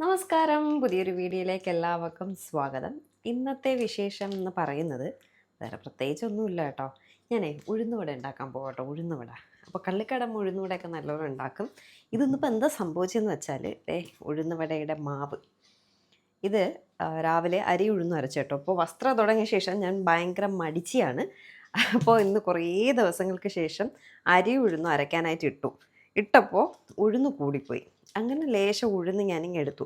നമസ്കാരം. പുതിയൊരു വീഡിയോയിലേക്ക് എല്ലാവർക്കും സ്വാഗതം. ഇന്നത്തെ വിശേഷം എന്ന് പറയുന്നത് വേറെ പ്രത്യേകിച്ചൊന്നുമില്ല കേട്ടോ. ഞാനേ ഉഴുന്നുവട ഉണ്ടാക്കാൻ പോകട്ടോ ഉഴുന്നുവട. അപ്പോൾ കള്ളിക്കടം ഉഴുന്നുവടയൊക്കെ നല്ലോണം ഉണ്ടാക്കും. ഇതൊന്നിപ്പോൾ എന്താ സംഭവിച്ചതെന്ന് വെച്ചാൽ ഏ ഉഴുന്നുവടയുടെ മാവ്. ഇത് രാവിലെ അരി ഉഴുന്ന് അരച്ചേട്ടോ അപ്പോൾ വസ്ത്രം തുടങ്ങിയ ശേഷം ഞാൻ ഭയങ്കര മടിച്ചിയാണ്. അപ്പോൾ ഇന്ന് കുറേ ദിവസങ്ങൾക്ക് ശേഷം അരി ഉഴുന്ന് അരയ്ക്കാനായിട്ട് ഇട്ടു. ഇട്ടപ്പോൾ ഉഴുന്ന് കൂടിപ്പോയി. അങ്ങനെ ലേശം ഉഴുന്ന് ഞാനിങ്ങ് എടുത്തു.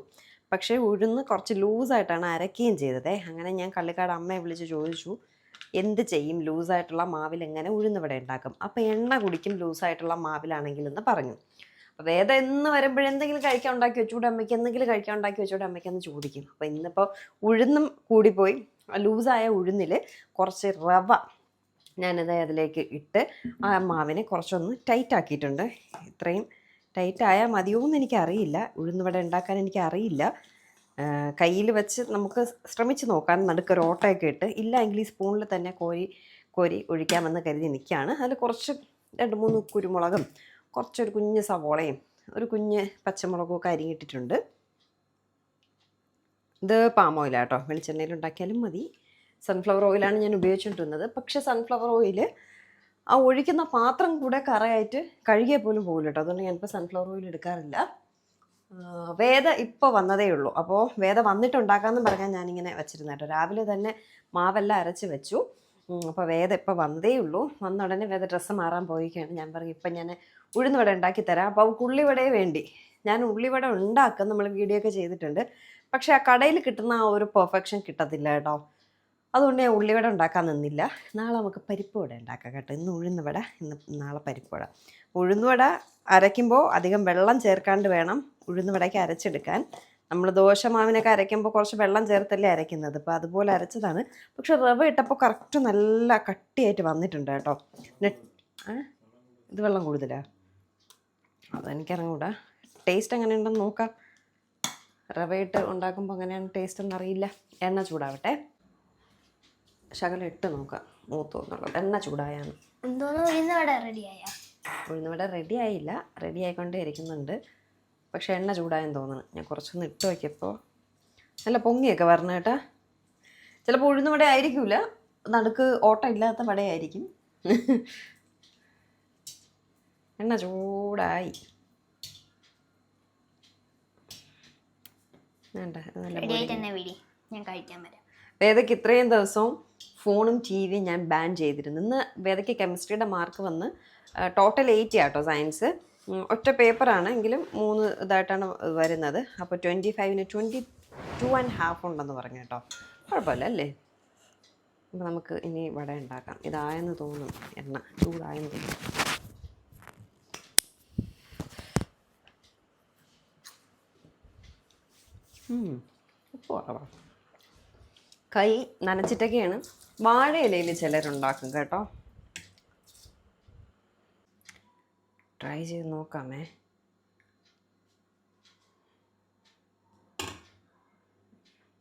പക്ഷേ ഉഴുന്ന് കുറച്ച് ലൂസായിട്ടാണ് അരയ്ക്കുകയും ചെയ്തത്. അങ്ങനെ ഞാൻ കള്ളിക്കാട് അമ്മയെ വിളിച്ച് ചോദിച്ചു എന്ത് ചെയ്യും? ലൂസായിട്ടുള്ള മാവിൽ എങ്ങനെ ഉഴുന്നിവിടെ ഉണ്ടാക്കും? അപ്പോൾ എണ്ണ കുടിക്കും ലൂസായിട്ടുള്ള മാവിലാണെങ്കിൽ എന്ന് പറഞ്ഞു. അപ്പോൾ വേദ എന്ന് വരുമ്പോഴെന്തെങ്കിലും കഴിക്കാൻ ഉണ്ടാക്കി വെച്ചുകൂടെ അമ്മയ്ക്ക്? എന്തെങ്കിലും കഴിക്കാൻ ഉണ്ടാക്കി വെച്ചുകൂടെ അമ്മയ്ക്കെന്ന് ചോദിക്കും. അപ്പോൾ ഇന്നിപ്പോൾ ഉഴുന്നും കൂടിപ്പോയി. ലൂസായ ഉഴുന്നിൽ കുറച്ച് റവ ഞാനത് അതിലേക്ക് ഇട്ട് ആ മാവിനെ കുറച്ചൊന്ന് ടൈറ്റ് ആക്കിയിട്ടുണ്ട് ഇത്രയും ടൈറ്റ് ആയാൽ മതിയോ എന്ന് എനിക്കറിയില്ല ഉഴുന്നുവട ഉണ്ടാക്കാൻ എനിക്കറിയില്ല. കയ്യിൽ വെച്ച് നമുക്ക് ശ്രമിച്ച് നോക്കാൻ നടുക്കൊരു ഓട്ടയൊക്കെ ഇട്ട് ഇല്ല എങ്കിൽ ഈ സ്പൂണിൽ തന്നെ കോരി കോരി ഒഴിക്കാമെന്ന് കരുതി നിൽക്കുകയാണ്. അതിൽ കുറച്ച് രണ്ട് മൂന്ന് കുരുമുളകും കുറച്ചൊരു കുഞ്ഞ് സവോളയും ഒരു കുഞ്ഞ് പച്ചമുളകും ഒക്കെ അരിഞ്ഞിട്ടിട്ടുണ്ട് ഇത് പാം ഓയിലാണ് കേട്ടോ വെളിച്ചെണ്ണയിൽ ഉണ്ടാക്കിയാലും മതി. സൺഫ്ലവർ ഓയിലാണ് ഞാൻ ഉപയോഗിച്ചുകൊണ്ടിരുന്നത് പക്ഷേ സൺഫ്ലവർ ഓയിൽ ആ ഒഴിക്കുന്ന പാത്രം കൂടെ കറയായിട്ട് കഴുകിയ പോലും പോകില്ല കേട്ടോ. അതുകൊണ്ട് ഞാനിപ്പോൾ സൺഫ്ലവർ ഓയിൽ എടുക്കാറില്ല. വേദ ഇപ്പോൾ വന്നതേ ഉള്ളൂ. അപ്പോൾ വേദ വന്നിട്ടുണ്ടാക്കാമെന്ന് പറഞ്ഞാൽ ഞാനിങ്ങനെ വെച്ചിരുന്ന കേട്ടോ. രാവിലെ തന്നെ മാവെല്ലാം അരച്ച് വെച്ചു. അപ്പോൾ വേദ ഇപ്പോൾ വന്നതേ ഉള്ളൂ. വന്ന ഉടനെ വേദ ഡ്രസ്സ് മാറാൻ പോയിക്കാണ് ഞാൻ പറഞ്ഞു ഇപ്പം ഞാൻ ഉഴുന്നുവട ഉണ്ടാക്കി തരാം. അപ്പോൾ ഉള്ളിവടയെ വേണ്ടി. ഞാൻ ഉള്ളിവട ഉണ്ടാക്കും. നമ്മൾ വീഡിയോ ഒക്കെ ചെയ്തിട്ടുണ്ട്. പക്ഷേ ആ കടയിൽ കിട്ടുന്ന ആ ഒരു പെർഫെക്ഷൻ കിട്ടത്തില്ല കേട്ടോ. അതുകൊണ്ട് ഞാൻ ഉള്ളിവട ഉണ്ടാക്കാൻ നിന്നില്ല. നാളെ നമുക്ക് പരിപ്പ് വട ഉണ്ടാക്കാം കേട്ടോ. ഇന്ന് ഉഴുന്നുവട ഇന്ന് നാളെ പരിപ്പ് വട. ഉഴുന്നുവട അരയ്ക്കുമ്പോൾ അധികം വെള്ളം ചേർക്കാണ്ട് വേണം ഉഴുന്നുവടയ്ക്ക് അരച്ചെടുക്കാൻ. നമ്മൾ ദോശമാവിനൊക്കെ അരയ്ക്കുമ്പോൾ കുറച്ച് വെള്ളം ചേർത്തല്ലേ അരയ്ക്കുന്നത്. അപ്പോൾ അതുപോലെ അരച്ചതാണ്. പക്ഷെ റവ ഇട്ടപ്പോൾ കറക്റ്റ് നല്ല കട്ടിയായിട്ട് വന്നിട്ടുണ്ട് കേട്ടോ? ഇത് വെള്ളം കൂടുതലാണ് അതെനിക്കറിഞ്ഞൂടാ. ടേസ്റ്റ് എങ്ങനെ ഉണ്ടെന്ന് നോക്കാം റവയിട്ട് ഉണ്ടാക്കുമ്പോൾ എങ്ങനെയാണ് ടേസ്റ്റ് എന്നറിയില്ല. എണ്ണ ചൂടാവട്ടെ. ശകലം ഇട്ട് നോക്കാം മൂത്തു എന്നുള്ളത് എണ്ണ ചൂടായാണ്. എന്തോന്ന് ഉഴുന്നവട റെഡിയായ? ഉഴുന്നുവട റെഡി ആയില്ല. റെഡി ആയിക്കൊണ്ടേ ഇരിക്കുന്നുണ്ട്. പക്ഷെ എണ്ണ ചൂടായെന്ന് തോന്നുന്നു ഞാൻ കുറച്ചൊന്ന് ഇട്ട് നോക്കിയപ്പോൾ നല്ല പൊങ്ങിയൊക്കെ വരണം കേട്ടാ. ചിലപ്പോൾ ഉഴുന്നുവട ആയിരിക്കില്ല നടുക്ക് ഓട്ടം ഇല്ലാത്ത വടയായിരിക്കും. എണ്ണ ചൂടായി. വേണ്ട നല്ല ഏതൊക്കെ ഇത്രയും ദിവസവും ഫോണും ടി വിയും ഞാൻ ബാൻ ചെയ്തിരുന്നു. ഇന്ന് വേദയ്ക്ക് കെമിസ്ട്രിയുടെ മാർക്ക് വന്ന് ടോട്ടൽ എയ്റ്റി ആട്ടോ സയൻസ് ഒറ്റ പേപ്പറാണ് എങ്കിലും മൂന്ന് ഇതായിട്ടാണ് വരുന്നത്. അപ്പോൾ ട്വന്റി ഫൈവിന് ട്വന്റി ടു ആൻഡ് ഹാഫ് ഉണ്ടെന്ന് പറഞ്ഞു കേട്ടോ. കുഴപ്പമില്ല അല്ലേ? അപ്പോൾ നമുക്ക് ഇനി വട ഉണ്ടാക്കാം. ഇതായെന്ന് തോന്നുന്നു. എണ്ണ ചൂടായെന്ന് തോന്നുന്നു. ഉപ്പ് കൈ നനച്ചിട്ടൊക്കെയാണ് വാഴയിലയിൽ ചിലരുണ്ടാക്കും കേട്ടോ. ട്രൈ ചെയ്ത് നോക്കാമേ.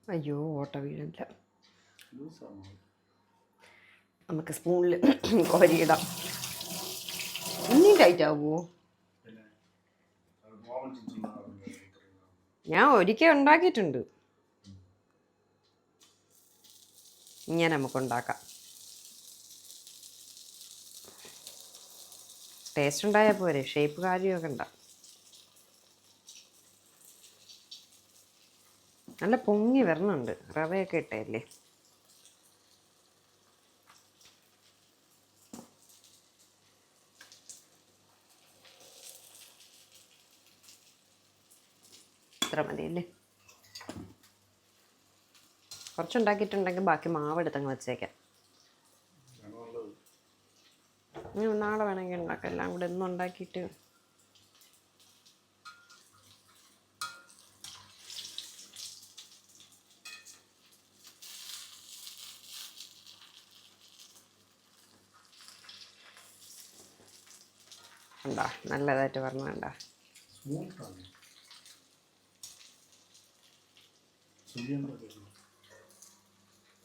അയ്യോ ഓട്ട വീഴില്ല നമുക്ക് സ്പൂണിൽ കോരിയിടാം. ഇനിയും ടൈറ്റ് ആവുമോ ഞാൻ ഒരിക്കൽ ഉണ്ടാക്കിയിട്ടുണ്ട്. ഇങ്ങനെ നമുക്ക് ഉണ്ടാക്കാം ടേസ്റ്റ് ഉണ്ടായാൽ പോരെ ഷേപ്പ് കാര്യമൊക്കെ ഉണ്ടാവും നല്ല പൊങ്ങി വരണുണ്ട് റവയൊക്കെ ഇട്ടല്ലേ? ഇത്ര മതിയല്ലേ? കുറച്ചുണ്ടാക്കിയിട്ടുണ്ടെങ്കിൽ ബാക്കി മാവ് എടുത്തങ്ങ് വെച്ചേക്കാം നാളെ വേണമെങ്കിൽ ഉണ്ടാക്കാം. എല്ലാം കൂടെ ഒന്നും ഉണ്ടാക്കിയിട്ട് ഉണ്ടോ നല്ലതായിട്ട് പറഞ്ഞുണ്ടോ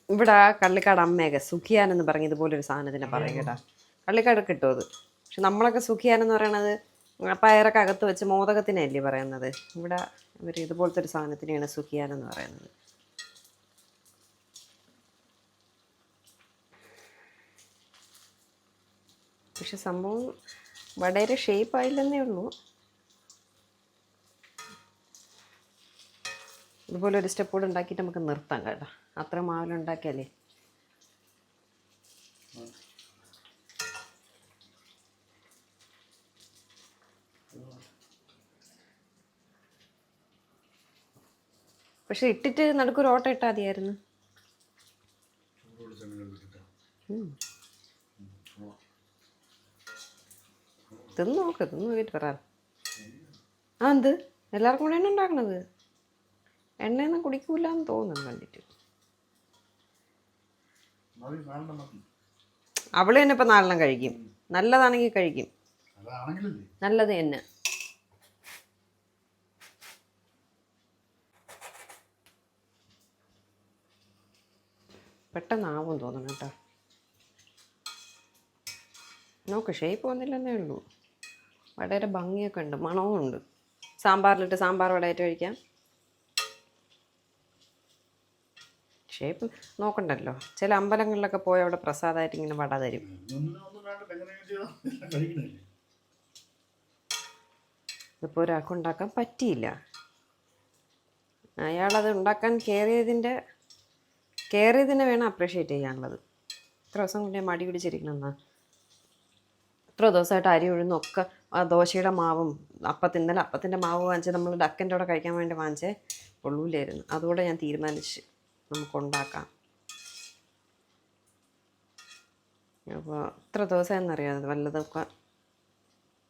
ഇവിടെ കള്ളിക്കാട് അമ്മയൊക്കെ സുഖിയാൻ എന്ന് പറഞ്ഞ ഇതുപോലൊരു സാധനത്തിനെ പറയും കേട്ടാ. കള്ളിക്കാട് കിട്ടും അത്. പക്ഷെ നമ്മളൊക്കെ സുഖിയാൻ എന്ന് പറയണത് പയറൊക്കെ അകത്ത് വെച്ച് മോദകത്തിനല്ലേ പറയുന്നത്? ഇവിടെ ഇവർ ഇതുപോലത്തെ ഒരു സാധനത്തിനെയാണ് സുഖിയാൻ എന്ന് പറയുന്നത്. പക്ഷെ സംഭവം വടയുടെ ഷേപ്പ് ആയില്ലെന്നേ ഉള്ളൂ. ഇതുപോലെ ഒരു സ്റ്റെപ്പ് കൂടെ ഉണ്ടാക്കിയിട്ട് നമുക്ക് നിർത്താം കേട്ടോ. അത്ര മാവിലുണ്ടാക്കിയാലേ പക്ഷെ ഇട്ടിട്ട് നടക്കൊരു ഓട്ടം ഇട്ടാൽ മതിയായിരുന്നു. തിന്നു നോക്ക് തിന്നു നോക്കിയിട്ട് പറ. ആ എന്ത്? എല്ലാവർക്കും കൂടെ ഉണ്ടാക്കണത്? എണ്ണയൊന്നും കുടിക്കൂല എന്ന് തോന്നുന്നു കണ്ടിട്ട്. അവൾ തന്നെ ഇപ്പം നാലെണ്ണം കഴിക്കും. നല്ലതാണെങ്കിൽ കഴിക്കും. നല്ലത് തന്നെ. പെട്ടെന്നാവും തോന്നണം കേട്ടോ. നോക്ക് ഷേപ്പ് വന്നില്ലെന്നേ ഉള്ളൂ. വളരെ ഭംഗിയൊക്കെ ഉണ്ട് മണവും ഉണ്ട് സാമ്പാറിലിട്ട് സാമ്പാർ വടയായിട്ട് കഴിക്കാം. ഷേപ്പ് നോക്കണ്ടല്ലോ. ചില അമ്പലങ്ങളിലൊക്കെ പോയി അവിടെ പ്രസാദമായിട്ട് ഇങ്ങനെ വട തരും. ഇപ്പോൾ ഒരാൾക്ക് ഉണ്ടാക്കാൻ പറ്റിയില്ല. അയാളത് ഉണ്ടാക്കാൻ കയറിയതിന്റെ കയറിയതിനെ വേണം അപ്രീഷിയേറ്റ് ചെയ്യാനുള്ളത്. ഇത്ര ദിവസം കൊണ്ട് മടി പിടിച്ചിരിക്കണമെന്നാ ഇത്ര ദിവസമായിട്ട് അരി ഉഴുന്നൊക്കെ ദോശയുടെ മാവും അപ്പത്തിന്റെ ഇന്നലെ അപ്പത്തിന്റെ മാവ് വാങ്ങിച്ച് നമ്മൾ ഡക്കന്റെ കൂടെ കഴിക്കാൻ വേണ്ടി വാങ്ങിച്ചേ കൊള്ളൂലായിരുന്നു അതുകൂടെ ഞാൻ തീരുമാനിച്ച് നമുക്ക് ഉണ്ടാക്കാം അപ്പോൾ ഇത്ര ദിവസം എന്നറിയാം വല്ലതൊക്കെ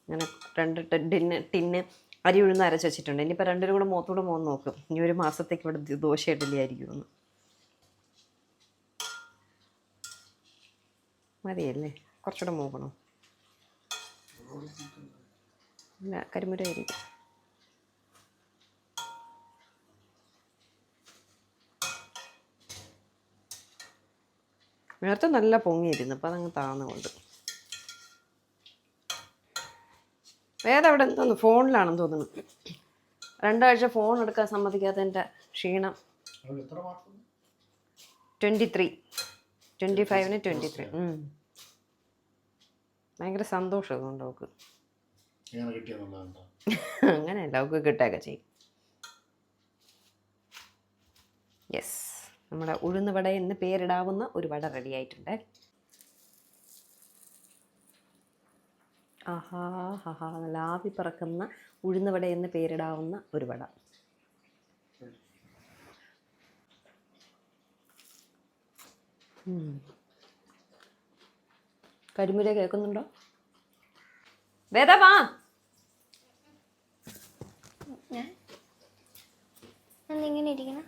ഇങ്ങനെ രണ്ട് ടിന്ന് ടിന്ന് അരി ഉഴുന്ന് അരച്ച് വെച്ചിട്ടുണ്ട്. ഇനിയിപ്പോൾ രണ്ടിനും കൂടെ മുഖത്തൂടെ മോന്ന് നോക്കും. ഇനി ഒരു മാസത്തേക്ക് ഇവിടെ ദോശ ഇഡലി ആയിരിക്കുമെന്ന്. മതിയല്ലേ? കുറച്ചുകൂടെ മൂക്കണോ ഇല്ല കരിമുര നേരത്തെ നല്ല പൊങ്ങിയിരുന്നു. അപ്പം അതങ്ങ് താന്നുകൊണ്ട്. വേറെ അവിടെ എന്തോന്ന് ഫോണിലാണെന്ന് തോന്നുന്നു. രണ്ടാഴ്ച ഫോൺ എടുക്കാൻ സമ്മതിക്കാത്തതിന്റെ ക്ഷീണം. Twenty three. ട്വന്റി ഫൈവിന് ട്വന്റി ത്രീ. ഭയങ്കര സന്തോഷം അതുകൊണ്ട് അവൾക്ക്. അങ്ങനെയല്ല അവൾക്ക് കിട്ടുകയൊക്കെ ചെയ്യും. യെസ് നമ്മുടെ ഉഴുന്ന് വട എന്ന് പേരിടാവുന്ന ഒരു വട റെഡി ആയിട്ടുണ്ട്. ആഹാ ഹഹാ നല്ല ആവി പറക്കുന്ന ഉഴുന്ന് വട എന്ന് പേരിടാവുന്ന ഒരു വട. കരിമുര കേൾക്കുന്നുണ്ടോ? വേദ വാ. ഞാൻ? എന്നിങ്ങനെ ഇരിക്കണം?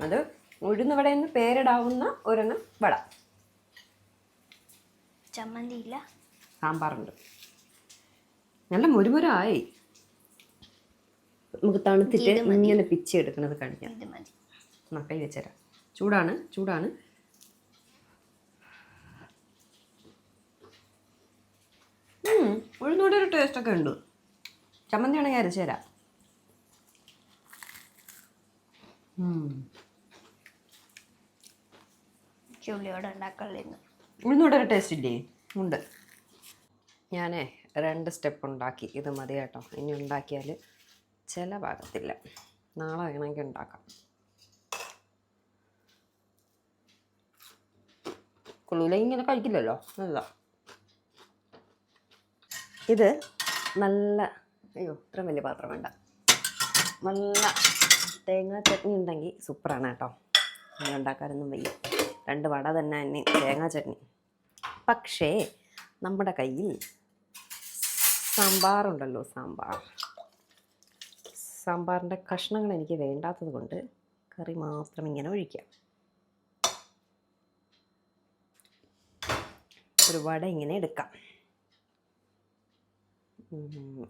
അത് ഉഴുന്ന് വട എന്ന് പേരിടാവുന്ന ഒരെണ്ണം വട. ചമ്മന്തി ഇല്ല സാമ്പാറുണ്ട്. നല്ല മുരുമുരായി. നമുക്ക് തണുത്തിട്ട് ഇങ്ങനെ പിച്ചി എടുക്കുന്നത് കഴിക്കാം എന്നാ കൈ വെച്ചേരാം. ചൂടാണ് ചൂടാണ്. ഉഴുന്നൂടെ ഉഴുന്നോടെ ഒരു ടേസ്റ്റൊക്കെ ഉണ്ട്. ചമ്മന്തി ആണെങ്കിൽ അരച്ചു തരാം. ഉം. ചുള്ളിയോടെ ഉണ്ടാക്കാനുള്ളതെന്ന് ഉഴുന്നോടെ ഒരു ടേസ്റ്റ് ഇല്ലേ? ഉണ്ട്. ഞാൻ രണ്ട് സ്റ്റെപ്പ് ഉണ്ടാക്കി. ഇത് മതി കേട്ടോ. ഇനി ഉണ്ടാക്കിയാൽ ചില ഭാഗത്തില്ല നാളെ വേണമെങ്കിൽ ഉണ്ടാക്കാം. കുളൂല ഇങ്ങനെ കഴിക്കില്ലല്ലോ? നല്ല ഇത് നല്ല അയ്യോ ഇത്ര വലിയ പാത്രം വേണ്ട. നല്ല തേങ്ങാ ചട്നി ഉണ്ടെങ്കിൽ സൂപ്പറാണ് കേട്ടോ. ഉണ്ടാക്കാനൊന്നും വയ്യ. രണ്ട് വട തന്നെ തന്നെ തേങ്ങാ ചട്നി. പക്ഷേ നമ്മുടെ കയ്യിൽ സാമ്പാറുണ്ടല്ലോ സാമ്പാർ. സാമ്പാറിന്റെ കഷ്ണങ്ങൾ എനിക്ക് വേണ്ടാത്തത് കൊണ്ട് കറി മാത്രം ഇങ്ങനെ ഒഴിക്കാം. ഒരു വട ഇങ്ങനെ എടുക്കാം.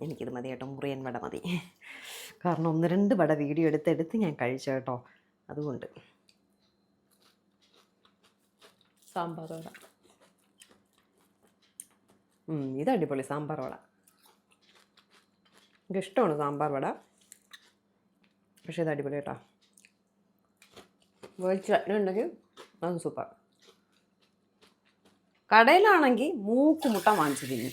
എനിക്കിത് മതി കേട്ടോ മുറിയൻ വട മതി. കാരണം ഒന്ന് രണ്ട് വട വീഡിയോ എടുത്തെടുത്ത് ഞാൻ കഴിച്ചു കേട്ടോ അതുകൊണ്ട്. സാമ്പാർ വട. ഉം, ഇത് അടിപൊളി സാമ്പാർ വട. എനിക്ക് ഇഷ്ടമാണ് സാമ്പാർ വട. പക്ഷേ ഇത് അടിപൊളി കേട്ടോ. വേൾഡ് ചട്നി ഉണ്ടെങ്കിൽ അത് സൂപ്പർ കടയിലാണെങ്കിൽ മൂക്ക് മുട്ട തിന്നു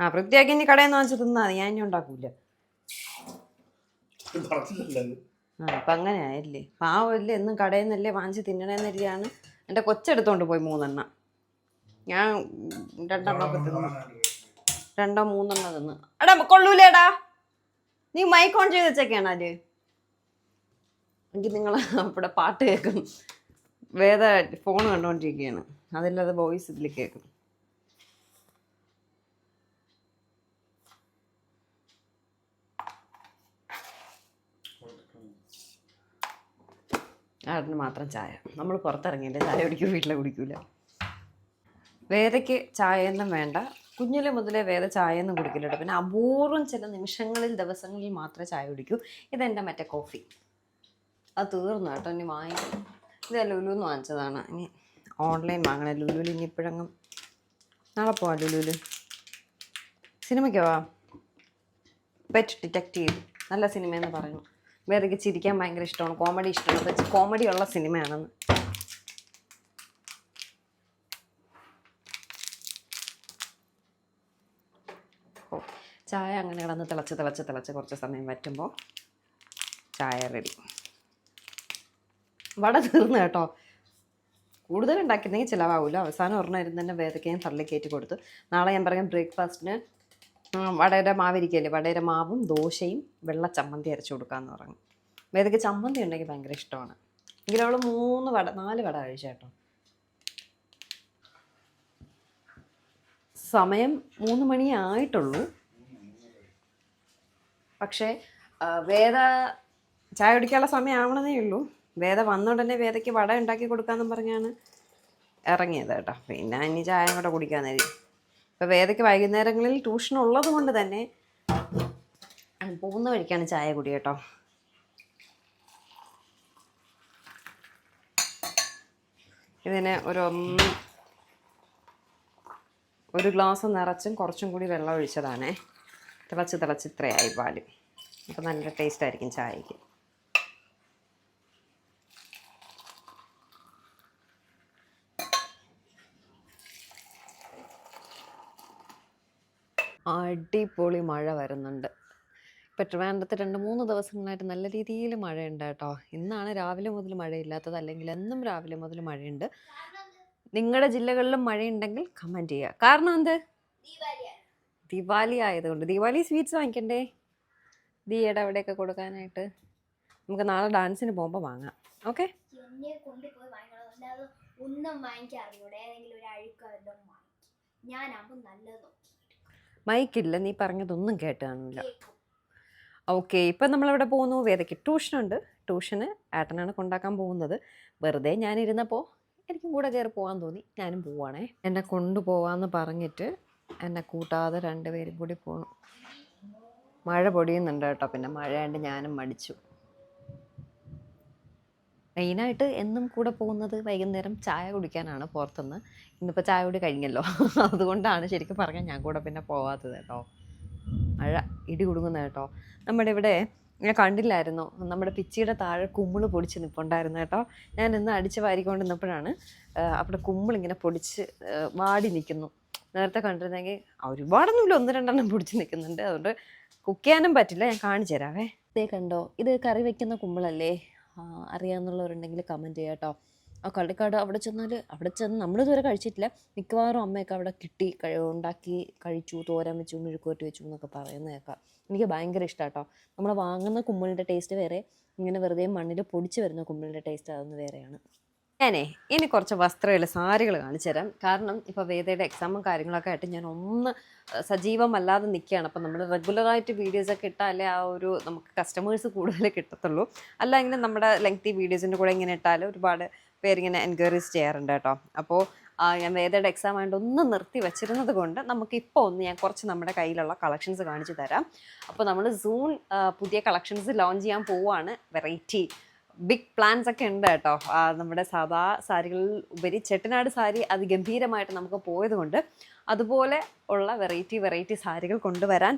ആ വൃത്തിയാക്കി ഇനി കടയിൽ നിന്ന് വാങ്ങിച്ചു തിന്നാൽ ഞാൻ ഇനി ഉണ്ടാക്കൂല. ആ അപ്പം അങ്ങനെ ആയല്ലേ? പാവമല്ലേ എന്നും കടയിൽ നിന്നല്ലേ വാങ്ങിച്ച് തിന്നണേന്ന് രീതിയാണ് എന്റെ കൊച്ചെടുത്തോണ്ട് പോയി മൂന്നെണ്ണം. ഞാൻ രണ്ടെണ്ണമൊക്കെ തിന്നു. രണ്ടോ മൂന്നെണ്ണം തിന്ന്. എടാ കൊള്ളൂലേടാ. നീ മൈക്ക് ഓൺ ചെയ്ത് വെച്ചൊക്കെയാണ് അത് എങ്കിൽ നിങ്ങൾ അവിടെ പാട്ട് കേൾക്കും. വേദ ഫോൺ കണ്ടുകൊണ്ടിരിക്കുകയാണ് അതല്ലാതെ വോയിസ് ഇതിൽ കേൾക്കും. ആടിന് മാത്രം ചായ. നമ്മൾ പുറത്തിറങ്ങിയില്ല ചായ കുടിക്കും വീട്ടിലെ കുടിക്കൂല. വേദയ്ക്ക് ചായയൊന്നും വേണ്ട. കുഞ്ഞിലെ മുതലേ വേദ ചായയൊന്നും കുടിക്കില്ല പിന്നെ അപൂർവം ചില നിമിഷങ്ങളിൽ ദിവസങ്ങളിൽ മാത്രമേ ചായ കുടിക്കൂ. ഇതെന്റെ മറ്റേ കോഫി. അത് തീർന്നു കേട്ടോ. ഇനി വാങ്ങിക്കും ഇത് ലുലുന്ന് വാങ്ങിച്ചതാണ്. ഇനി ഓൺലൈൻ വാങ്ങണേ. ലുലുവിൽ ഇനി ഇപ്പോഴങ്ങും നാളെ പോവാം ലുലുവിൽ സിനിമയ്ക്കോ പെറ്റ് ഡിറ്റക്റ്റീവ് നല്ല സിനിമയെന്ന് പറഞ്ഞു വേദയ്ക്ക് ചിരിക്കാൻ ഭയങ്കര ഇഷ്ടമാണ്. കോമഡി ഇഷ്ടമാണ്. കോമഡി ഉള്ള സിനിമയാണെന്ന്. ചായ അങ്ങനെ കിടന്ന് തിളച്ച് തിളച്ച് തിളച്ച് കുറച്ച് സമയം വറ്റുമ്പോൾ ചായ റെഡി വട തീർന്നു കേട്ടോ. കൂടുതൽ ഉണ്ടാക്കിയിരുന്നെങ്കിൽ ചിലവാകില്ല അവസാനം ഒരെണ്ണം ഇരുന്ന് തന്നെ വേദക്കയും തള്ളി കയറ്റി കൊടുത്തു നാളെ ഞാൻ പറയാം ബ്രേക്ക്ഫാസ്റ്റിന് വടയുടെ മാവിരിക്കല്ലേ വടയുടെ മാവും ദോശയും വെള്ള ചമ്മന്തി അരച്ചു കൊടുക്കാമെന്ന് പറഞ്ഞു. വേദയ്ക്ക് ചമ്മന്തി ഉണ്ടെങ്കിൽ ഭയങ്കര ഇഷ്ടമാണ്. എങ്കിലും അവൾ മൂന്ന് വട നാല് വട കഴിച്ചു കേട്ടോ. സമയം മൂന്ന് മണി ആയിട്ടുള്ളൂ. പക്ഷേ വേദ ചായ കുടിക്കാനുള്ള സമയം ആവണതേ ഉള്ളൂ. വേദ വന്ന ഉടനെ വേദയ്ക്ക് വട ഉണ്ടാക്കി കൊടുക്കാമെന്നും പറഞ്ഞാണ് ഇറങ്ങിയത് കേട്ടോ. പിന്നെ ഇനി ചായ കൂടെ കുടിക്കാന്ന് കരുതി ഇപ്പം വേദയ്ക്ക് വൈകുന്നേരങ്ങളിൽ ട്യൂഷൻ ഉള്ളത് കൊണ്ട് തന്നെ പോകുന്ന വഴിക്കാണ് ചായ കുടി കേട്ടോ. ഇതിന് ഒരു ഒന്ന് ഒരു ഗ്ലാസ് നിറച്ചും കുറച്ചും കൂടി വെള്ളം ഒഴിച്ചതാണേ. തിളച്ച് തിളച്ച് ഇത്രയായി പാൽ. അപ്പം നല്ല ടേസ്റ്റ് ആയിരിക്കും ചായക്ക്. അടിപൊളി മഴ വരുന്നുണ്ട്. ഇപ്പോൾ ട്രിവാൻഡ്രത്ത് രണ്ട് മൂന്ന് ദിവസങ്ങളായിട്ട് നല്ല രീതിയിൽ മഴയുണ്ട് കേട്ടോ. ഇന്നാണ് രാവിലെ മുതൽ മഴയില്ലാത്തത് അല്ലെങ്കിൽ എന്നും രാവിലെ മുതൽ മഴയുണ്ട്. നിങ്ങളുടെ ജില്ലകളിലും മഴയുണ്ടെങ്കിൽ കമന്റ് ചെയ്യുക. കാരണം എന്ത്? ദിവാലി ആയതുകൊണ്ട്. ദിവാലി സ്വീറ്റ്സ് വാങ്ങിക്കണ്ടേ? ദിയുടെ അവിടെയൊക്കെ കൊടുക്കാനായിട്ട്. നമുക്ക് നാളെ ഡാൻസിന് പോകുമ്പോൾ വാങ്ങാം. ഓക്കെ? ഒന്നും വാങ്ങിക്കാറില്ല. ഏതെങ്കിലും ഒരു അഴുക്കോ വാങ്ങിക്കും. ഞാനാകുമ്പോൾ നല്ലത് മൈക്കില്ല. നീ പറഞ്ഞതൊന്നും കേട്ട്. കാണില്ല ഓക്കെ. ഇപ്പം നമ്മളിവിടെ പോകുന്നു. വേദയ്ക്ക് ട്യൂഷനുണ്ട്. ട്യൂഷന് ഏട്ടനാണ് കൊണ്ടാക്കാൻ പോകുന്നത്. വെറുതെ ഞാനിരുന്നപ്പോൾ എനിക്കും കൂടെ കയറി പോകാൻ തോന്നി. ഞാനും പോവാണേ. എന്നെ കൊണ്ടുപോവാന്ന് പറഞ്ഞിട്ട് എന്നെ കൂട്ടാതെ രണ്ടുപേരും കൂടി പോണു. മഴ പൊടിയുന്നുണ്ട് കേട്ടോ. പിന്നെ മഴയാണ്ട് ഞാനും മടിച്ചു. മെയിനായിട്ട് എന്നും കൂടെ പോകുന്നത് വൈകുന്നേരം ചായ കുടിക്കാനാണ് പുറത്തുനിന്ന്. ഇന്നിപ്പോൾ ചായ കൂടി കഴിഞ്ഞല്ലോ. അതുകൊണ്ടാണ് ശരിക്കും പറഞ്ഞാൽ ഞാൻ കൂടെ പിന്നെ പോവാത്തത് കേട്ടോ. മഴ ഇടി കുടുങ്ങുന്ന കേട്ടോ. നമ്മുടെ ഇവിടെ ഞാൻ കണ്ടില്ലായിരുന്നു? നമ്മുടെ പിച്ചിയുടെ താഴെ കുമ്മിൾ പൊടിച്ച് നിൽപ്പുണ്ടായിരുന്നു കേട്ടോ. ഞാൻ ഇന്ന് അടിച്ച് വാരിക്കൊണ്ട് നിന്നപ്പോഴാണ് അവിടെ കുമ്മിളിങ്ങനെ പൊടിച്ച് വാടി നിൽക്കുന്നു. നേരത്തെ കണ്ടിരുന്നെങ്കിൽ ഒരുപാടൊന്നുമില്ല ഒന്ന് രണ്ടെണ്ണം പൊടിച്ച് നിൽക്കുന്നുണ്ട്. അതുകൊണ്ട് കുക്ക് ചെയ്യാനും പറ്റില്ല. ഞാൻ കാണിച്ചു തരാവേ. ഇതേ കണ്ടോ? ഇത് കറി വെക്കുന്ന കുമ്പിളല്ലേ അറിയാമെന്നുള്ളവരുണ്ടെങ്കിൽ കമന്റ് ചെയ്യാം കേട്ടോ ആ കള്ളിക്കാട് അവിടെ ചെന്നാൽ അവിടെ ചെന്ന് നമ്മളിതുവരെ കഴിച്ചിട്ടില്ല. മിക്കവാറും അമ്മയൊക്കെ അവിടെ കിട്ടി ഉണ്ടാക്കി കഴിച്ചു തോരൻ വെച്ചു മെഴുക്കുവരട്ടി വെച്ചു എന്നൊക്കെ പറയുന്നത് കേൾക്കാം. എനിക്ക് ഭയങ്കര ഇഷ്ടമാണ് കേട്ടോ നമ്മൾ വാങ്ങുന്ന കുമ്മിളിന്റെ ടേസ്റ്റ് വേറെ ഇങ്ങനെ വെറുതെ മണ്ണിൽ പൊടിച്ച് വരുന്ന കുമ്മിളിന്റെ ടേസ്റ്റ് അതൊന്ന് വേറെയാണ്. ഞാനേ ഇനി കുറച്ച് വസ്ത്രങ്ങൾ സാരികൾ കാണിച്ചു തരാം. കാരണം ഇപ്പോൾ വേദയുടെ എക്സാമും കാര്യങ്ങളൊക്കെ ആയിട്ട് ഞാൻ ഒന്ന് സജീവമല്ലാതെ നിൽക്കുകയാണ് അപ്പം നമ്മൾ റെഗുലറായിട്ട് വീഡിയോസൊക്കെ ഇട്ടാലേ ആ ഒരു നമുക്ക് കസ്റ്റമേഴ്സ് കൂടുതൽ കിട്ടത്തുള്ളൂ. അല്ല ഇങ്ങനെ നമ്മുടെ ലെങ്തി വീഡിയോസിന്റെ കൂടെ ഇങ്ങനെ ഇട്ടാൽ ഒരുപാട് പേരിങ്ങനെ എൻക്വയറീസ് ചെയ്യാറുണ്ട് കേട്ടോ. അപ്പോൾ ഞാൻ വേദയുടെ എക്സാം ആയതുകൊണ്ട് ഒന്ന് നിർത്തി വെച്ചിരുന്നത് കൊണ്ട് നമുക്ക് ഇപ്പോൾ ഒന്ന് ഞാൻ കുറച്ച് നമ്മുടെ കയ്യിലുള്ള കളക്ഷൻസ് കാണിച്ചു തരാം. അപ്പോൾ നമ്മൾ സൂൺ പുതിയ കളക്ഷൻസ് ലോഞ്ച് ചെയ്യാൻ പോവുകയാണ് വെറൈറ്റി ബിഗ് പ്ലാൻസ് ഒക്കെ ഉണ്ട് കേട്ടോ. നമ്മുടെ സാധാ സാരികളിൽ ഉപരി ചെട്ടിനാട് സാരി അതിഗംഭീരമായിട്ട് നമുക്ക് പോയത് കൊണ്ട് അതുപോലെ ഉള്ള വെറൈറ്റി വെറൈറ്റി സാരികൾ കൊണ്ടുവരാൻ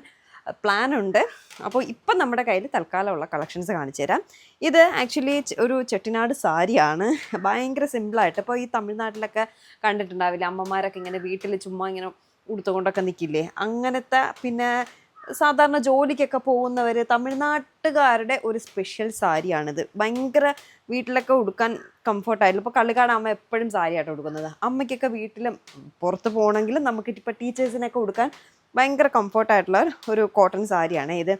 പ്ലാൻ ഉണ്ട്. അപ്പോൾ ഇപ്പം നമ്മുടെ കയ്യിൽ തൽക്കാലമുള്ള കളക്ഷൻസ് കാണിച്ചു തരാം. ഇത് ആക്ച്വലി ഒരു ചെട്ടിനാട് സാരിയാണ്. ഭയങ്കര സിമ്പിളായിട്ട് ഇപ്പോൾ ഈ തമിഴ്നാട്ടിലൊക്കെ കണ്ടിട്ടുണ്ടാവില്ല? അമ്മമാരൊക്കെ ഇങ്ങനെ വീട്ടിൽ ചുമ്മാ ഇങ്ങനെ ഉടുത്തുകൊണ്ടൊക്കെ നിൽക്കില്ലേ? അങ്ങനത്തെ പിന്നെ സാധാരണ ജോലിക്കൊക്കെ പോകുന്നവർ തമിഴ്നാട്ടുകാരുടെ ഒരു സ്പെഷ്യൽ സാരിയാണിത്. ഭയങ്കര വീട്ടിലൊക്കെ ഉടുക്കാൻ കംഫർട്ടായിട്ടുള്ള ഇപ്പോൾ കള്ളിക്കാട് അമ്മ എപ്പോഴും സാരിയായിട്ട് ഉടുക്കുന്നത്. അമ്മയ്ക്കൊക്കെ വീട്ടിലും പുറത്ത് പോകണമെങ്കിലും നമുക്ക് ഇപ്പോൾ ടീച്ചേഴ്സിനൊക്കെ ഉടുക്കാൻ ഭയങ്കര കംഫർട്ടായിട്ടുള്ള ഒരു കോട്ടൺ സാരിയാണ് ഇത്.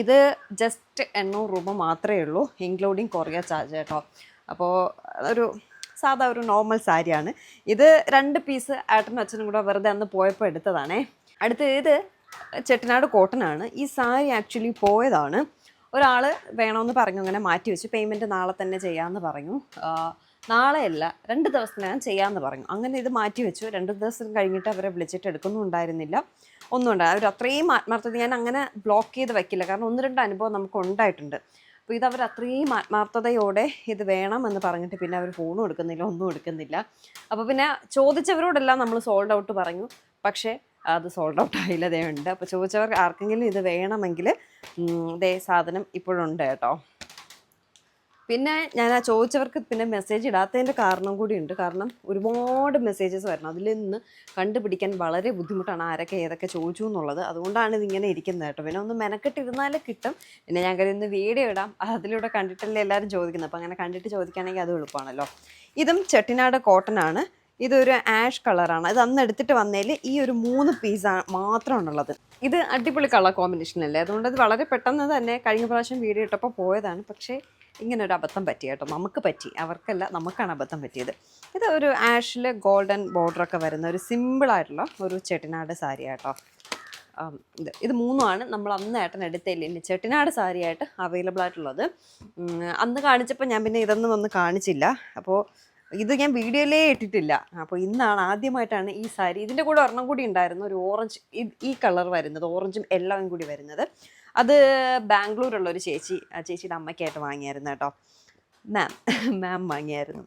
ഇത് ജസ്റ്റ് എണ്ണൂറ് രൂപ മാത്രമേ ഉള്ളൂ ഇൻക്ലൂഡിങ് കൊറിയ ചാർജ് കേട്ടോ. അപ്പോൾ ഒരു സാധാ ഒരു നോർമൽ സാരിയാണ്. ഇത് രണ്ട് പീസ് ഏട്ടനും അച്ഛനും കൂടെ വെറുതെ അന്ന് പോയപ്പോൾ എടുത്തതാണേ. അടുത്ത് ഇത് ചെട്ടിനാട് കോട്ടൺ ആണ് ഈ സാരി ആക്ച്വലി പോയതാണ്. ഒരാൾ വേണമെന്ന് പറഞ്ഞു അങ്ങനെ മാറ്റി വെച്ചു. പേയ്മെന്റ് നാളെ തന്നെ ചെയ്യാമെന്ന് പറഞ്ഞു. നാളെയല്ല രണ്ട് ദിവസത്തിനകം ചെയ്യാമെന്ന് പറഞ്ഞു. അങ്ങനെ ഇത് മാറ്റി വെച്ചു. രണ്ട് ദിവസം കഴിഞ്ഞിട്ട് അവരെ വിളിച്ചിട്ട് എടുക്കുന്നുണ്ടായിരുന്നില്ല ഒന്നും ഉണ്ടായി അവർ അത്രയും ആത്മാർത്ഥത ഞാൻ അങ്ങനെ ബ്ലോക്ക് ചെയ്ത് വയ്ക്കില്ല കാരണം ഒന്ന് രണ്ട് അനുഭവം നമുക്ക് ഉണ്ടായിട്ടുണ്ട്. അപ്പോൾ ഇത് അവർ അത്രയും ആത്മാർത്ഥതയോടെ ഇത് വേണം എന്ന് പറഞ്ഞിട്ട് പിന്നെ അവർ ഫോണും എടുക്കുന്നില്ല ഒന്നും എടുക്കുന്നില്ല. അപ്പോൾ പിന്നെ ചോദിച്ചവരോടെല്ലാം നമ്മൾ സോൾഡ് ഔട്ട് പറഞ്ഞു. പക്ഷേ അത് സോൾഡ് ഔട്ട് ആയില്ല. ദേ ഉണ്ട്. അപ്പോൾ ചോദിച്ചവർ ആർക്കെങ്കിലും ഇത് വേണമെങ്കിൽ ദേ സാധനം ഇപ്പോഴുണ്ട് കേട്ടോ. പിന്നെ ഞാൻ ആ ചോദിച്ചവർക്ക് പിന്നെ മെസ്സേജ് ഇടാത്തതിന്റെ കാരണം കൂടിയുണ്ട് കാരണം ഒരുപാട് മെസ്സേജസ് വരണം അതിൽ നിന്ന് കണ്ടുപിടിക്കാൻ വളരെ ബുദ്ധിമുട്ടാണ് ആരൊക്കെ ഏതൊക്കെ ചോദിച്ചു എന്നുള്ളത്. അതുകൊണ്ടാണ് ഇതിങ്ങനെ ഇരിക്കുന്നത് കേട്ടോ. പിന്നെ ഒന്ന് മെനക്കെട്ടിരുന്നാലേ കിട്ടും. പിന്നെ ഞാൻ കരുതുന്ന വീഡിയോ ഇടാം. അതിലൂടെ കണ്ടിട്ടല്ലേ എല്ലാവരും ചോദിക്കുന്നത്. അപ്പോൾ അങ്ങനെ കണ്ടിട്ട് ചോദിക്കുകയാണെങ്കിൽ അത് എളുപ്പമാണല്ലോ. ഇതും ചെട്ടിനാട് കോട്ടൺ ആണ്. ഇതൊരു ആഷ് കളറാണ്. ഇത് അന്ന് എടുത്തിട്ട് വന്നതിൽ ഈ ഒരു മൂന്ന് പീസ് മാത്രമാണുള്ളത്. ഇത് അടിപൊളി കളർ കോമ്പിനേഷൻ അല്ലേ? അതുകൊണ്ട് അത് വളരെ പെട്ടെന്ന് തന്നെ കഴിഞ്ഞ പ്രാവശ്യം വീഡിയോ ഇട്ടപ്പോൾ പോയതാണ്. പക്ഷേ ഇങ്ങനെ ഒരു അബദ്ധം പറ്റി കേട്ടോ. നമുക്ക് പറ്റി. അവർക്കല്ല നമുക്കാണ് അബദ്ധം പറ്റിയത്. ഇത് ഒരു ആഷിൽ ഗോൾഡൻ ബോർഡറൊക്കെ വരുന്ന ഒരു സിമ്പിളായിട്ടുള്ള ഒരു ചെട്ടിനാട് സാരി കേട്ടോ ഇത് ഇത് മൂന്നുമാണ്. നമ്മൾ അന്ന് ഏട്ടൻ എടുത്തതിൽ ഇനി ചെട്ടിനാട് സാരിയായിട്ട് അവൈലബിൾ ആയിട്ടുള്ളത്. അന്ന് കാണിച്ചപ്പോൾ ഞാൻ പിന്നെ ഇതൊന്നും ഒന്ന് കാണിച്ചില്ല. അപ്പോൾ ഇത് ഞാൻ വീഡിയോയിലേ ഇട്ടിട്ടില്ല. അപ്പോൾ ഇന്നാണ് ആദ്യമായിട്ടാണ് ഈ സാരി. ഇതിന്റെ കൂടെ ഒരെണ്ണം കൂടി ഉണ്ടായിരുന്നു. ഒരു ഓറഞ്ച് ഈ കളർ വരുന്നത്. ഓറഞ്ചും എല്ലാം കൂടി വരുന്നത്. അത് ബാംഗ്ലൂരുള്ള ഒരു ചേച്ചി ആ ചേച്ചിയുടെ അമ്മയ്ക്കായിട്ട് വാങ്ങിയായിരുന്നു കേട്ടോ. മാം മാം വാങ്ങിയായിരുന്നു.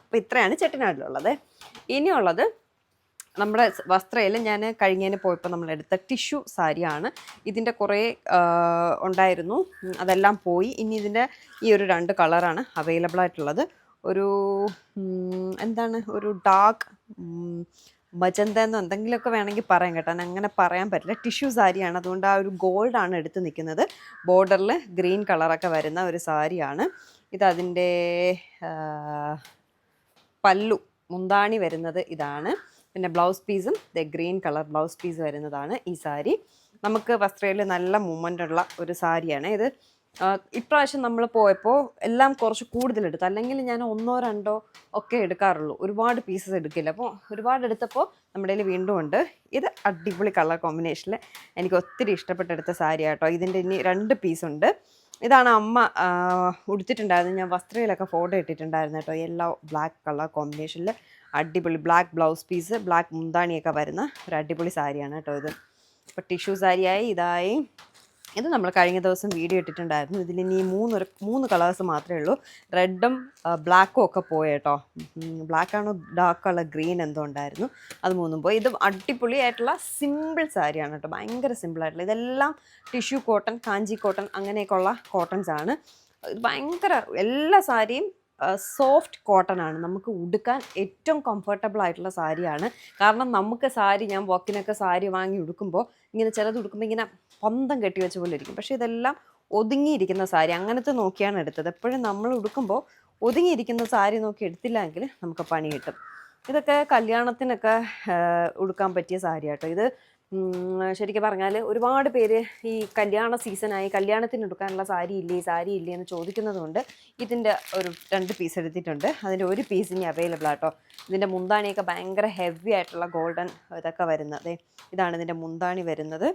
അപ്പോൾ ഇത്രയാണ് ചെട്ടിനാട്ടിലുള്ളത്. ഇനിയുള്ളത് നമ്മുടെ വസ്ത്രയിൽ ഞാൻ കഴിഞ്ഞതിന് പോയപ്പോൾ നമ്മൾ എടുത്ത ടിഷ്യൂ സാരിയാണ്. ഇതിന്റെ കുറേ ഉണ്ടായിരുന്നു. അതെല്ലാം പോയി. ഇനി ഇതിന്റെ ഈ ഒരു രണ്ട് കളറാണ് അവൈലബിൾ ആയിട്ടുള്ളത് ഒരു എന്താണ് ഒരു ഡാർക്ക് മജന്ത എന്നോ എന്തെങ്കിലുമൊക്കെ വേണമെങ്കിൽ പറയാം കേട്ടോ. അങ്ങനെ പറയാൻ പറ്റില്ല. ടിഷ്യൂ സാരിയാണ് അതുകൊണ്ട് ആ ഒരു ഗോൾഡാണ് എടുത്ത് നിൽക്കുന്നത്. ബോർഡറിൽ ഗ്രീൻ കളറൊക്കെ വരുന്ന ഒരു സാരിയാണ് ഇതതിന്റെ പല്ലു മുന്താണി വരുന്നത് ഇതാണ്. പിന്നെ ബ്ലൗസ് പീസും the green colour blouse piece വരുന്നതാണ് ഈ സാരി നമുക്ക് വസ്ത്രയിൽ നല്ല മൂവ്മെന്റ് ഉള്ള ഒരു സാരിയാണ് ഇത്. ഇപ്രാവശ്യം നമ്മൾ പോയപ്പോൾ എല്ലാം കുറച്ച് കൂടുതൽ എടുത്തു അല്ലെങ്കിൽ ഞാൻ ഒന്നോ രണ്ടോ ഒക്കെ എടുക്കാറുള്ളൂ. ഒരുപാട് പീസസ് എടുക്കില്ല. അപ്പോൾ ഒരുപാട് എടുത്തപ്പോൾ നമ്മുടെ കയ്യിൽ വീണ്ടും ഉണ്ട്. ഇത് അടിപൊളി കളർ കോമ്പിനേഷനിൽ എനിക്ക് ഒത്തിരി ഇഷ്ടപ്പെട്ടെടുത്ത സാരി കേട്ടോ ഇതിന്റെ ഇനി രണ്ട് പീസുണ്ട് ഇതാണ് അമ്മ ഉടുത്തിട്ടുണ്ടായിരുന്നത് ഞാൻ വസ്ത്രയിലൊക്കെ ഫോട്ടോ ഇട്ടിട്ടുണ്ടായിരുന്നു കേട്ടോ യെല്ലോ ബ്ലാക്ക് കളർ കോമ്പിനേഷനിൽ അടിപൊളി ബ്ലാക്ക് ബ്ലൗസ് പീസ് ബ്ലാക്ക് മുന്താണിയൊക്കെ വരുന്ന ഒരു അടിപൊളി സാരിയാണ് കേട്ടോ ഇത്. ഇപ്പോൾ ടിഷ്യൂ സാരിയായി ഇതായി. ഇത് നമ്മൾ കഴിഞ്ഞ ദിവസം വീഡിയോ ഇട്ടിട്ടുണ്ടായിരുന്നു. ഇതിൽ ഇനി മൂന്ന് മൂന്ന് കളേഴ്സ് മാത്രമേ ഉള്ളൂ. റെഡും ബ്ലാക്കും ഒക്കെ പോയ കേട്ടോ. ബ്ലാക്ക് ആണോ ഡാർക്ക് കളർ ഗ്രീൻ എന്തോ ഉണ്ടായിരുന്നു. അത് മൂന്നും പോയി. ഇത് അടിപൊളിയായിട്ടുള്ള സിമ്പിൾ സാരിയാണ് കേട്ടോ. ഭയങ്കര സിമ്പിളായിട്ടുള്ള ഇതെല്ലാം ടിഷ്യൂ കോട്ടൺ കാഞ്ചി കോട്ടൺ അങ്ങനെയൊക്കെയുള്ള കോട്ടൺസ് ആണ്. ഇത് ഭയങ്കര എല്ലാ സാരിയും സോഫ്റ്റ് കോട്ടൺ ആണ്. നമുക്ക് ഉടുക്കാൻ ഏറ്റവും കംഫർട്ടബിൾ ആയിട്ടുള്ള സാരിയാണ്. കാരണം നമുക്ക് സാരി ഞാൻ വക്കിനൊക്കെ സാരി വാങ്ങി ഉടുക്കുമ്പോൾ ഇങ്ങനെ ചിലത് ഉടുക്കുമ്പോൾ ഇങ്ങനെ പന്തം കെട്ടി വെച്ച പോലെ ഇരിക്കും. പക്ഷേ ഇതെല്ലാം ഒതുങ്ങിയിരിക്കുന്ന സാരി അങ്ങനത്തെ നോക്കിയാണ് എടുത്തത്. എപ്പോഴും നമ്മൾ ഉടുക്കുമ്പോൾ ഒതുങ്ങിയിരിക്കുന്ന സാരി നോക്കി എടുത്തില്ലെങ്കിൽ നമുക്ക് പണി കിട്ടും. ഇതൊക്കെ കല്യാണത്തിനൊക്കെ ഉടുക്കാൻ പറ്റിയ സാരിയാട്ടോ. ഇത് ശരിക്കും പറഞ്ഞാൽ ഒരുപാട് പേര് ഈ കല്യാണ സീസണായി കല്യാണത്തിന് എടുക്കാനുള്ള സാരി ഇല്ലേ സാരി ഇല്ലേ എന്ന് ചോദിക്കുന്നതുകൊണ്ട് ഇതിന്റെ ഒരു രണ്ട് പീസ് എടുത്തിട്ടുണ്ട്. അതിന്റെ ഒരു പീസ് ഇനി അവൈലബിൾ ആട്ടോ. ഇതിന്റെ മുന്താണിയൊക്കെ ഭയങ്കര ഹെവി ആയിട്ടുള്ള ഗോൾഡൻ ഇതൊക്കെ വരുന്നത്. ഇതാണ് ഇതിന്റെ മുന്താണി വരുന്നത്.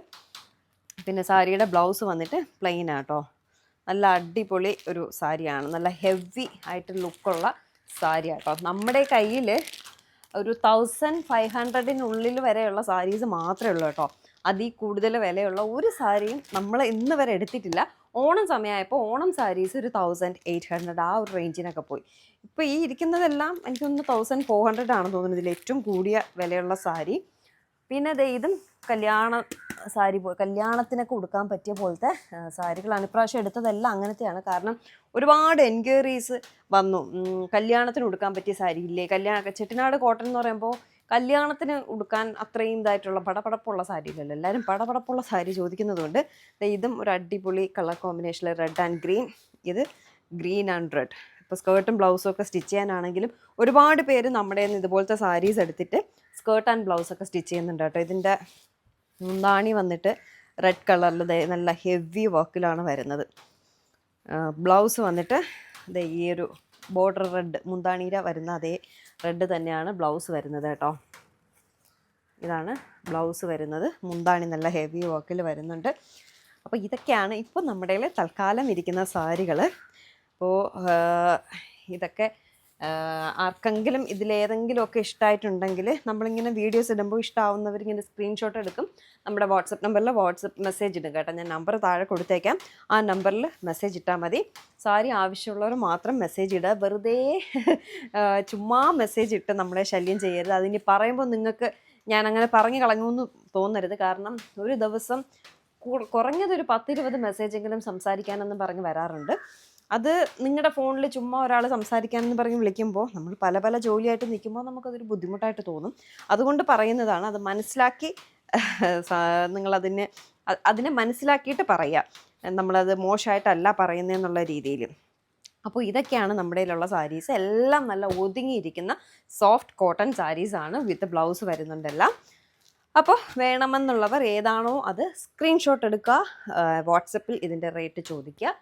പിന്നെ സാരിയുടെ ബ്ലൗസ് വന്നിട്ട് പ്ലെയിൻ ആട്ടോ. നല്ല അടിപൊളി ഒരു സാരിയാണ്. നല്ല ഹെവി ആയിട്ട് ലുക്കുള്ള സാരി ആട്ടോ നമ്മുടെ കയ്യിൽ ഒരു തൗസൻഡ് ഫൈവ് ഹൺഡ്രഡിനുള്ളിൽ വരെയുള്ള സാരീസ് മാത്രമേ ഉള്ളൂ കേട്ടോ. അതിൽ കൂടുതൽ വിലയുള്ള ഒരു സാരിയും നമ്മൾ ഇന്ന് വരെ എടുത്തിട്ടില്ല. ഓണം സമയമായപ്പോൾ ഓണം സാരീസ് ഒരു തൗസൻഡ് എയ്റ്റ് ഹൺഡ്രഡ് ആ ഒരു റേഞ്ചിനൊക്കെ പോയി. ഇപ്പോൾ ഈ ഇരിക്കുന്നതെല്ലാം എനിക്കൊന്ന് തൗസൻഡ് ഫോർ ഹൺഡ്രഡ് ആണെന്ന് തോന്നുന്നത് ഇതിൽ ഏറ്റവും കൂടിയ വിലയുള്ള സാരി പിന്നെ ദേ ഇതും കല്യാണ സാരി കല്യാണത്തിനൊക്കെ ഉടുക്കാൻ പറ്റിയ പോലത്തെ സാരികളാണ്. ഇപ്രാവശ്യം എടുത്തതെല്ലാം അങ്ങനത്തെയാണ്. കാരണം ഒരുപാട് എൻക്വയറീസ് വന്നു. കല്യാണത്തിന് ഉടുക്കാൻ പറ്റിയ സാരി ഇല്ലേ കല്യാണ ചെട്ടിനാട് കോട്ടൺ എന്ന് പറയുമ്പോൾ കല്യാണത്തിന് ഉടുക്കാൻ അത്രയും ഇതായിട്ടുള്ള പടപടപ്പുള്ള സാരി ഇല്ലല്ലോ എല്ലാവരും പടപടപ്പുള്ള സാരി ചോദിക്കുന്നതുകൊണ്ട് ഇതും ഒരു അടിപൊളി കളർ കോമ്പിനേഷനിൽ റെഡ് ആൻഡ് ഗ്രീൻ ഇത് ഗ്രീൻ ആൻഡ് റെഡ് ഇപ്പോൾ സ്കേർട്ടും ബ്ലൗസും ഒക്കെ സ്റ്റിച്ച് ചെയ്യാനാണെങ്കിലും ഒരുപാട് പേര് നമ്മുടെ നിന്ന് ഇതുപോലത്തെ സാരീസ് എടുത്തിട്ട് സ്കേർട്ട് ആൻഡ് ബ്ലൗസ് ഒക്കെ സ്റ്റിച്ച് ചെയ്യുന്നുണ്ട് കേട്ടോ. ഇതിന്റെ മുന്താണി വന്നിട്ട് റെഡ് കളറിൽ നല്ല ഹെവി വർക്കിലാണ് വരുന്നത്. ബ്ലൗസ് വന്നിട്ട് ദേ ഈ ഒരു ബോർഡർ റെഡ് മുന്താണിയില വരുന്ന അതേ റെഡ് തന്നെയാണ് ബ്ലൗസ് വരുന്നത് കേട്ടോ. ഇതാണ് ബ്ലൗസ് വരുന്നത്. മുന്താണി നല്ല ഹെവി വർക്കിൽ വരുന്നുണ്ട്. അപ്പോൾ ഇതൊക്കെയാണ് ഇപ്പോൾ നമ്മുടെ തൽക്കാലം ഇരിക്കുന്ന സാരികൾ അപ്പോൾ ഇതൊക്കെ ആർക്കെങ്കിലും ഇതിലേതെങ്കിലുമൊക്കെ ഇഷ്ടമായിട്ടുണ്ടെങ്കിൽ നമ്മളിങ്ങനെ വീഡിയോസ് ഇടുമ്പോൾ ഇഷ്ടമാവുന്നവർ ഇങ്ങനെ സ്ക്രീൻഷോട്ട് എടുക്കും. നമ്മുടെ വാട്സപ്പ് നമ്പറിൽ വാട്സപ്പ് മെസ്സേജ് ഇടും കേട്ടോ. ഞാൻ നമ്പർ താഴെ കൊടുത്തേക്കാം. ആ നമ്പറിൽ മെസ്സേജ് ഇട്ടാൽ മതി. സാരി ആവശ്യമുള്ളവർ മാത്രം മെസ്സേജ് ഇടുക. വെറുതെ ചുമ്മാ മെസ്സേജ് ഇട്ട് നമ്മളെ ശല്യം ചെയ്യരുത്. അതിനി പറയുമ്പോൾ നിങ്ങൾക്ക് ഞാൻ അങ്ങനെ പറഞ്ഞു കളഞ്ഞു തോന്നരുത്. കാരണം ഒരു ദിവസം കുറഞ്ഞതൊരു പത്തിരുപത് മെസ്സേജെങ്കിലും സംസാരിക്കാനെന്ന് പറഞ്ഞ് വരാറുണ്ട്. അത് നിങ്ങളുടെ ഫോണിൽ ചുമ്മാ ഒരാൾ സംസാരിക്കാനെന്ന് പറഞ്ഞ് വിളിക്കുമ്പോൾ നമ്മൾ പല പല ജോലിയായിട്ട് നിൽക്കുമ്പോൾ നമുക്കതൊരു ബുദ്ധിമുട്ടായിട്ട് തോന്നും. അതുകൊണ്ട് പറയുന്നതാണ് അത് മനസ്സിലാക്കി നിങ്ങളതിനെ അതിനെ മനസ്സിലാക്കിയിട്ട് പറയുക നമ്മളത് മോശമായിട്ടല്ല പറയുന്നതെന്നുള്ള രീതിയിൽ അപ്പോൾ ഇതൊക്കെയാണ് നമ്മുടെ കയ്യിലുള്ള സാരീസ് എല്ലാം നല്ല ഒതുങ്ങിയിരിക്കുന്ന സോഫ്റ്റ് കോട്ടൺ സാരീസാണ് വിത്ത് ബ്ലൗസ് വരുന്നുണ്ടെല്ലാം. അപ്പോൾ വേണമെന്നുള്ളവർ ഏതാണോ അത് സ്ക്രീൻഷോട്ട് എടുക്കുക വാട്സപ്പിൽ ഇതിന്റെ റേറ്റ് ചോദിക്കുക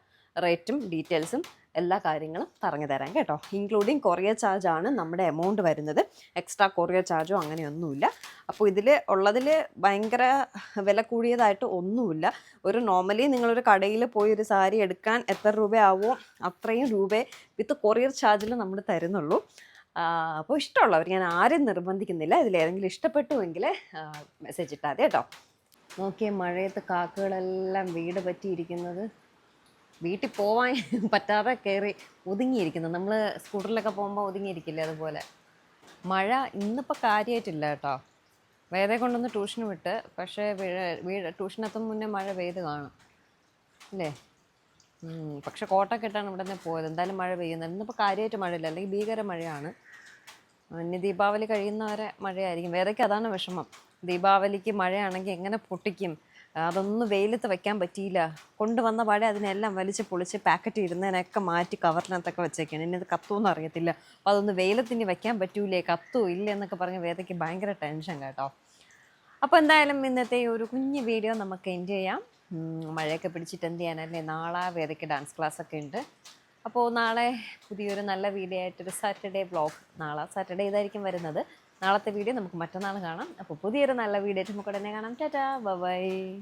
റേറ്റും ഡീറ്റെയിൽസും എല്ലാ കാര്യങ്ങളും പറഞ്ഞു തരാം കേട്ടോ. ഇൻക്ലൂഡിങ് കൊറിയർ ചാർജ് ആണ് നമ്മുടെ എമൗണ്ട് വരുന്നത്. എക്സ്ട്രാ കൊറിയർ ചാർജോ അങ്ങനെയൊന്നുമില്ല. അപ്പോൾ ഇതിൽ ഉള്ളതിൽ ഭയങ്കര വില കൂടിയതായിട്ട് ഒന്നുമില്ല. ഒരു നോർമലി നിങ്ങളൊരു കടയിൽ പോയി ഒരു സാരി എടുക്കാൻ എത്ര രൂപയാവോ അത്രയും രൂപ വിത്ത് കൊറിയർ ചാർജിൽ നമ്മൾ തരുന്നുള്ളൂ. അപ്പോൾ ഇഷ്ടമുള്ളവർ ഞാൻ ആരും നിർബന്ധിക്കുന്നില്ല. ഇതിലേതെങ്കിലും ഇഷ്ടപ്പെട്ടുവെങ്കിൽ മെസ്സേജ് ഇട്ടാൽ മതി കേട്ടോ. നോക്കിയ മഴയത്ത് കാക്കകളെല്ലാം വീട് പറ്റിയിരിക്കുന്നത്. വീട്ടിൽ പോവാൻ പറ്റാതെ കയറി ഒതുങ്ങിയിരിക്കുന്നു. നമ്മൾ സ്കൂട്ടറിലൊക്കെ പോകുമ്പോൾ ഒതുങ്ങിയിരിക്കില്ലേ അതുപോലെ. മഴ ഇന്നിപ്പോൾ കാര്യമായിട്ടില്ല കേട്ടോ. വേറെ കൊണ്ടൊന്ന് ട്യൂഷൻ വിട്ട് പക്ഷേ വീട് ട്യൂഷനെത്തും മുന്നേ മഴ പെയ്ത് കാണും. അല്ലേ? പക്ഷെ കോട്ടൊക്കെ ഇട്ടാണ് ഇവിടെ നിന്ന് പോയത്. എന്തായാലും മഴ പെയ്യുന്നത് ഇന്നിപ്പോൾ കാര്യമായിട്ട് മഴയില്ല. അല്ലെങ്കിൽ ഭീകര മഴയാണ്. ഇനി ദീപാവലി കഴിയുന്നവരെ മഴയായിരിക്കും. വേറെയൊക്കെ അതാണ് വിഷമം. ദീപാവലിക്ക് മഴയാണെങ്കിൽ എങ്ങനെ പൊട്ടിക്കും? അതൊന്നും വെയിലത്ത് വെക്കാൻ പറ്റിയില്ല. കൊണ്ടുവന്ന പാടെ അതിനെല്ലാം വലിച്ച് പൊളിച്ച് പാക്കറ്റ് ഇരുന്നതിനൊക്കെ മാറ്റി കവറിനകത്തൊക്കെ വെച്ചേക്കാണ്. ഇനി അത് കത്തുമെന്ന് അറിയത്തില്ല. അപ്പോൾ അതൊന്ന് വെയിലത്തിന് വെക്കാൻ പറ്റൂലേ? കത്തു? ഇല്ല എന്നൊക്കെ പറഞ്ഞ് വേദയ്ക്ക് ഭയങ്കര ടെൻഷൻ കേട്ടോ. അപ്പോൾ എന്തായാലും ഇന്നത്തെ ഒരു കുഞ്ഞു വീഡിയോ നമുക്ക് എൻജോയ് ചെയ്യാം. മഴയൊക്കെ പിടിച്ചിട്ട് എന്ത് ചെയ്യാനല്ലേ? നാളെ വേദയ്ക്ക് ഡാൻസ് ക്ലാസ് ഒക്കെ ഉണ്ട്. അപ്പോൾ നാളെ പുതിയൊരു നല്ല വീഡിയോ ആയിട്ടൊരു സാറ്റർഡേ വ്ളോഗ് നാളെ സാറ്റർഡേ ഇതായിരിക്കും വരുന്നത്. നാളത്തെ വീഡിയോ നമുക്ക് മറ്റന്നാൾ കാണാം. അപ്പോൾ പുതിയൊരു നല്ല വീഡിയോ ആയിട്ട് നമുക്ക് ഉടനെ കാണാം. ടാറ്റാ. ബൈ.